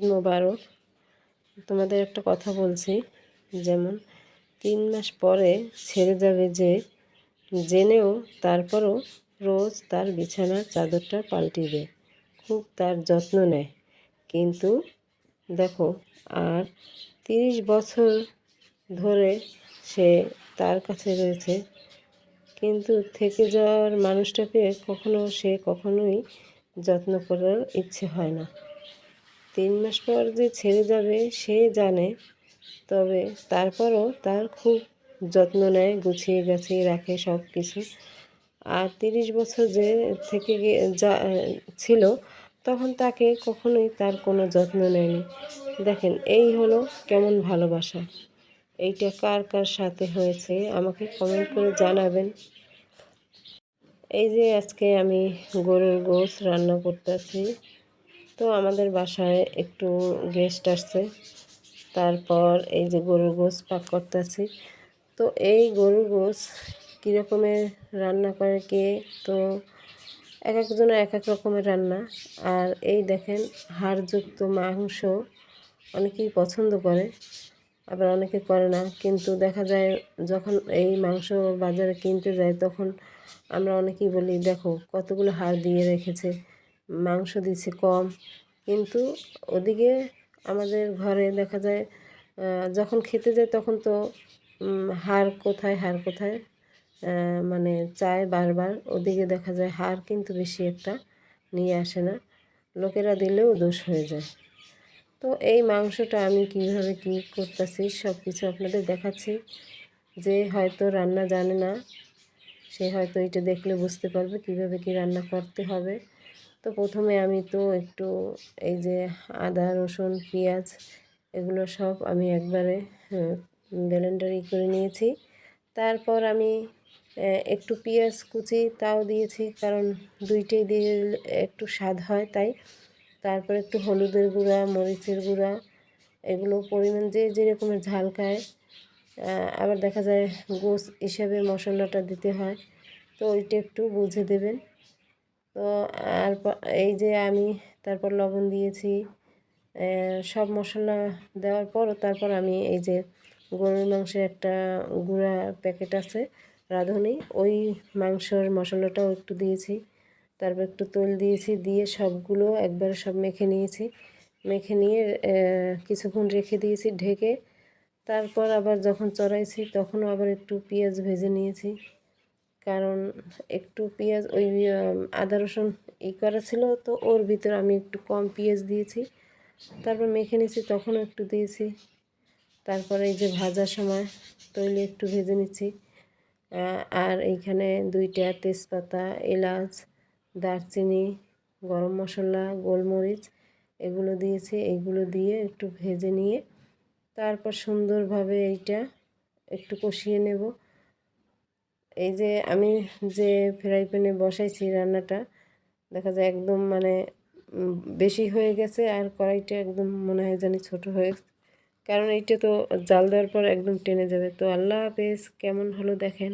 মোবারক। তোমাদের একটা কথা বলছি, যেমন তিন মাস পরে ছেড়ে যাবে যে, জেনেও তারপরও রোজ তার বিছানার চাদরটা পাল্টে দেয় খুব তার যত্ন নেয়। কিন্তু দেখো, আর তিরিশ বছর ধরে সে তার কাছে রয়েছে, কিন্তু থেকে যাওয়ার মানুষটাকে কখনো সে কখনোই যত্ন করার ইচ্ছে হয় না। তিন মাস পর যে ছেড়ে যাবে, সে জানে। তবে তারপরও তার খুব যত্ন নেয়, গুছিয়ে গাছিয়ে রাখে সব কিছু আর তিরিশ বছর যে থেকে যা, ছিল, তখন তাকে কখনোই তার কোনো যত্ন নেয়নি। দেখেন, এই হলো কেমন ভালোবাসা। এইটা কার কার সাথে হয়েছে, আমাকে কমেন্ট করে জানাবেন। এই যে আজকে আমি গরুর গোস রান্না করতেছি। তো আমাদের বাসায় একটু গেস্ট আসছে। তারপর এই যে গরুর গোস পাক করতেছি। তো এই গরুর গোস কীরকমের রান্না করে কে? তো এক একজনের এক এক রকমের রান্না। আর এই দেখেন, হাড়যুক্ত মাংস অনেকেই পছন্দ করে, আবার অনেকে করে না। কিন্তু দেখা যায়, যখন এই মাংস বাজারে কিনতে যায়, তখন আমরা অনেকেই বলি, দেখো, কতগুলো হাড় দিয়ে রেখেছে। মাংস দিচ্ছে কম। কিন্তু ওদিকে আমাদের ঘরে দেখা যায় যখন খেতে যায় তখন তো হাড় কোথায় হার কোথায় মানে চায় বারবার। ওদিকে দেখা যায় হাড় কিন্তু বেশি একটা নিয়ে আসে না। লোকেরা দিলেও দোষ হয়ে যায়। তো এই মাংসটা আমি কীভাবে কি করতেছি সব কিছু আপনাদের দেখাচ্ছি। যে হয়তো রান্না জানে না সে হয়তো এটা দেখলে বুঝতে পারবে কীভাবে কি রান্না করতে হবে। তো প্রথমে আমি তো একটু এই যে আদা, রসুন, পেঁয়াজ এগুলো সব আমি একবারে ব্লেন্ডারি করে নিয়েছি। তারপর আমি একটু পেঁয়াজ কুচি তাও দিয়েছি কারণ দুইটাই দিয়ে একটু স্বাদ হয় তাই। তারপর একটু হলুদের গুঁড়া, মরিচের গুঁড়া এগুলো পরিমাণ যে যেরকমের ঝাল খায় আবার দেখা যায় গোস হিসাবে মশলাটা দিতে হয়। তো ওইটা একটু বুঝে দেবেন। তো আর এই যে আমি তারপর লবণ দিয়েছি সব মশলা দেওয়ার পর তারপর আমি এই যে গরুর মাংসের একটা গুঁড়া প্যাকেট আছে, রাঁধুনি, ওই মাংসর মশলাটাও একটু দিয়েছি। তারপর একটু তেল দিয়েছি, দিয়ে সবগুলো একবারে সব মেখে নিয়েছি। মেখে নিয়ে কিছুক্ষণ রেখে দিয়েছি, ঢেকে তারপর আবার যখন চড়াইছি, তখনও আবার একটু পেঁয়াজ ভেজে নিয়েছি। কারণ একটু পেঁয়াজ ওই আদা রসুন ই করা ছিল, তো ওর ভিতরে আমি একটু কম পেঁয়াজ দিয়েছি। তারপর মেখে নিয়েছি, তখনও একটু দিয়েছি। তারপরে এই যে ভাজার সময় তৈলে একটু ভেজে নিচ্ছি। আর এইখানে দুইটা তেজপাতা, এলাচ, দারচিনি, গরম মশলা, গোলমরিচ এগুলো দিয়েছি। এইগুলো দিয়ে একটু ভেজে নিয়ে তারপর সুন্দরভাবে এইটা একটু কষিয়ে নেব। এই যে আমি যে ফ্রাই প্যানে বসাইছি রান্নাটা, দেখা যায় একদম মানে বেশি হয়ে গেছে আর কড়াইটা একদম মনে হয় জানি ছোট হয়ে গেছে। কারণ এইটা তো জাল দেওয়ার পর একদম টেনে যাবে। তো আল্লাহ হাফেজ, কেমন হলো দেখেন?